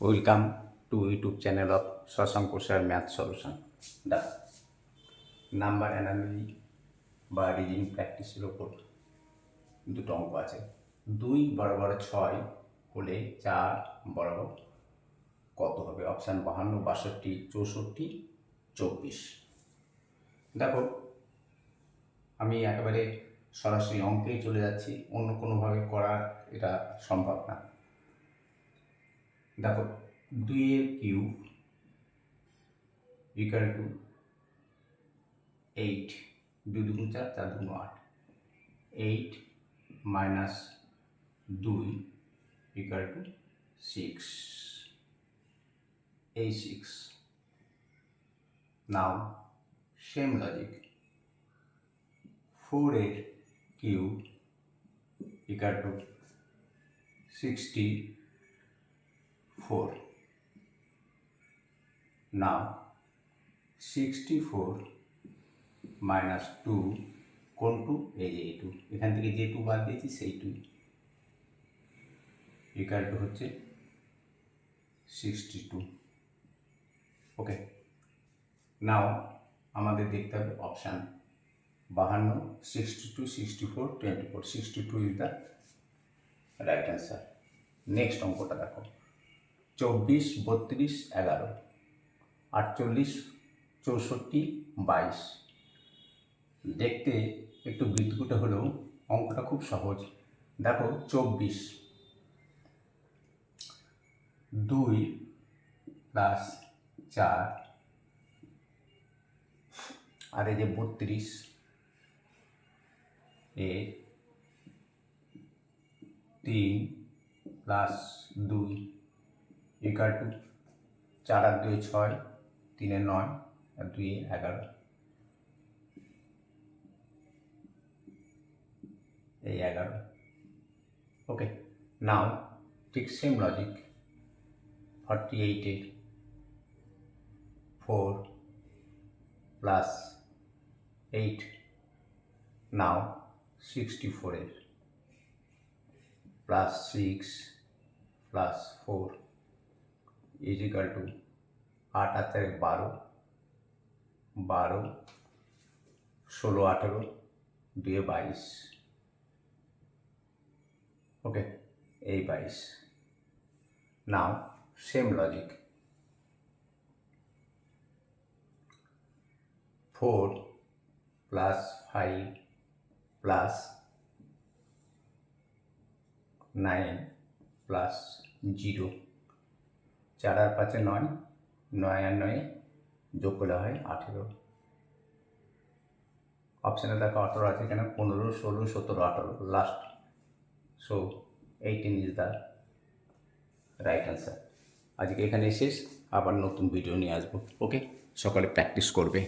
Welcome to YouTube channel of Shashank sir math solution the number analogy বা reading প্র্যাকটিসের ওপর দুটো অঙ্ক আছে। দুই বরাবর ছয় হলে চার বরাবর কত হবে? অপশান বাহান্ন, বাষট্টি, চৌষট্টি, চব্বিশ। দেখো, আমি একেবারে সরাসরি অঙ্কেই চলে যাচ্ছি। অন্য কোনোভাবে করা এটা সম্ভব না। দেখো দুইয়ের কিউব ইকাল টু এইট দুই দুগুণ চার চার দুগুণ আট। এইট মাইনাস দুই ইকাল টু সিক্স এই six now same logic four এর cube equal to sixty four now sixty four minus two কোন টু এই যে টু এখান থেকে যে টু বাদ দিয়েছি, সেই টু ইকাল টু হচ্ছে সিক্সটি টু ওকে নাও আমাদের দেখতে হবে অপশান বাহান্ন sixty two sixty four twenty four sixty two is the right answer next অঙ্কটা দেখো। চব্বিশ, বত্রিশ, এগারো, আটচল্লিশ, চৌষট্টি, বাইশ। দেখতে একটু বিদ্যুটে হলেও অঙ্কটা খুব সহজ। দেখো, চব্বিশ। দুই প্লাস চার। আর এই যে বত্রিশ, এ তিন প্লাস দুই। ইকাল টু চার আর দুই ছয় তিনে নয় আর দুই এগারো। এই এগারো। ওকে, নাও, ঠিক সেম লজিক ফর্টি এইটের four plus eight now sixty ফোরের plus six plus four is equal to আট আর চারে বারো বারো, ষোলো, আঠেরো, দুয়ে বাইশ। ওকে এই বাইশ। Now same logic four plus five plus nine plus zero চার আর পাঁচে নয় নয় আর নয়ে যোগ করলে হয় আঠেরো। অপশানে দেখো আঠেরো আছে, এখানে পনেরো, ষোলো, সতেরো, আঠেরো। Last so eighteen is the right answer আজকে এখানে শেষ, আবার নতুন ভিডিও নিয়ে আসব। ওকে সকালে প্র্যাকটিস করবে।